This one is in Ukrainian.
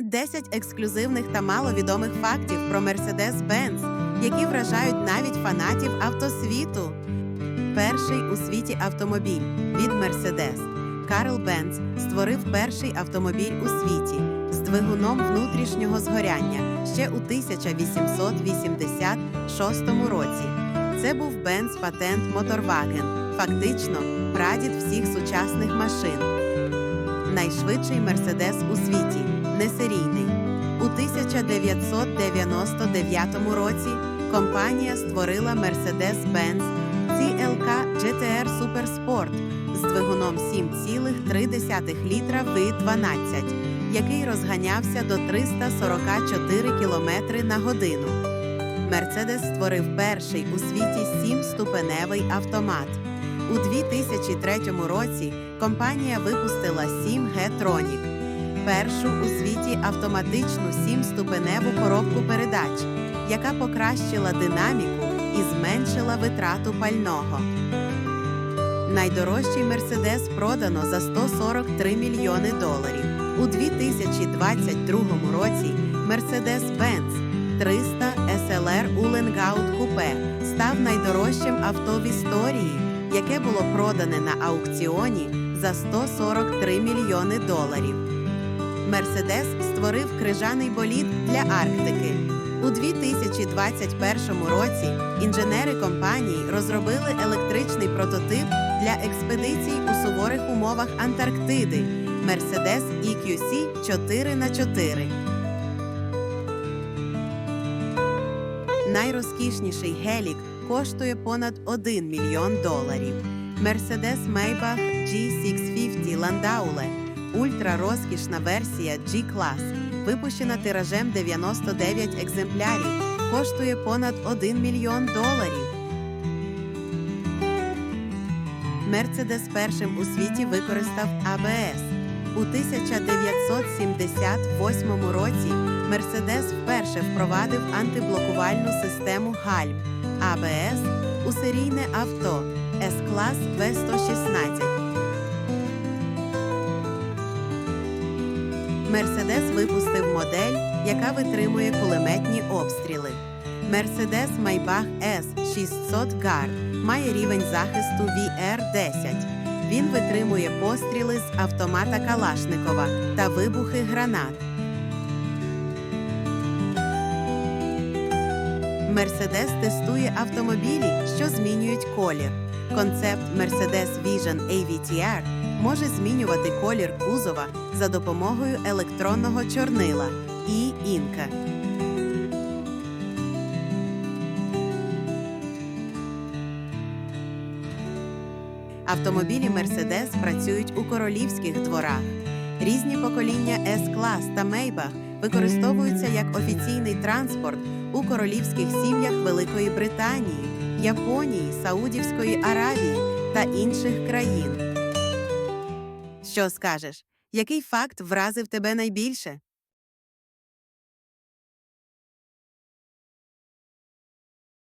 10 ексклюзивних та маловідомих фактів про Mercedes-Benz, які вражають навіть фанатів автосвіту. Перший у світі автомобіль від Mercedes. Карл Бенц створив перший автомобіль у світі з двигуном внутрішнього згоряння ще у 1886 році. Це був Benz патент Motorwagen, фактично прадід всіх сучасних машин. Найшвидший Мерседес у світі несерійний. У 1999 році компанія створила Mercedes-Benz CLK GTR Super Sport з двигуном 7,3 літра V12, який розганявся до 344 км на годину. Мерседес створив перший у світі сімступеневий автомат. У 2003 році компанія випустила 7G Tronic, першу у світі автоматичну сімступеневу коробку передач, яка покращила динаміку і зменшила витрату пального. Найдорожчий Мерседес продано за 143 мільйони доларів. У 2022 році Mercedes-Benz 300 SLR Uhlengaut Coupe став найдорожчим авто в історії, яке було продане на аукціоні за 143 мільйони доларів. Мерседес створив крижаний болід для Арктики. У 2021 році інженери компанії розробили електричний прототип для експедицій у суворих умовах Антарктиди Mercedes EQC 4х4. Найрозкішніший гелік коштує понад 1 мільйон доларів. Mercedes Maybach G650 Landaulet – ультрарозкішна версія G-Class, випущена тиражем 99 екземплярів, коштує понад 1 мільйон доларів. Мерседес першим у світі використав АБС. У 1978 році Мерседес вперше впровадив антиблокувальну систему гальм АБС у серійне авто С-клас В116. Мерседес випустив модель, яка витримує кулеметні обстріли. Mercedes Maybach S 600 Guard має рівень захисту VR-10. Він витримує постріли з автомата Калашникова та вибухи гранат. Мерседес тестує автомобілі, що змінюють колір. Концепт Mercedes Vision AVTR може змінювати колір кузова за допомогою електронного чорнила і інка. Автомобілі Мерседес працюють у королівських дворах. Різні покоління S-клас та Maybach використовуються як офіційний транспорт у королівських сім'ях Великої Британії, Японії, Саудівської Аравії та інших країн. Що скажеш? Який факт вразив тебе найбільше?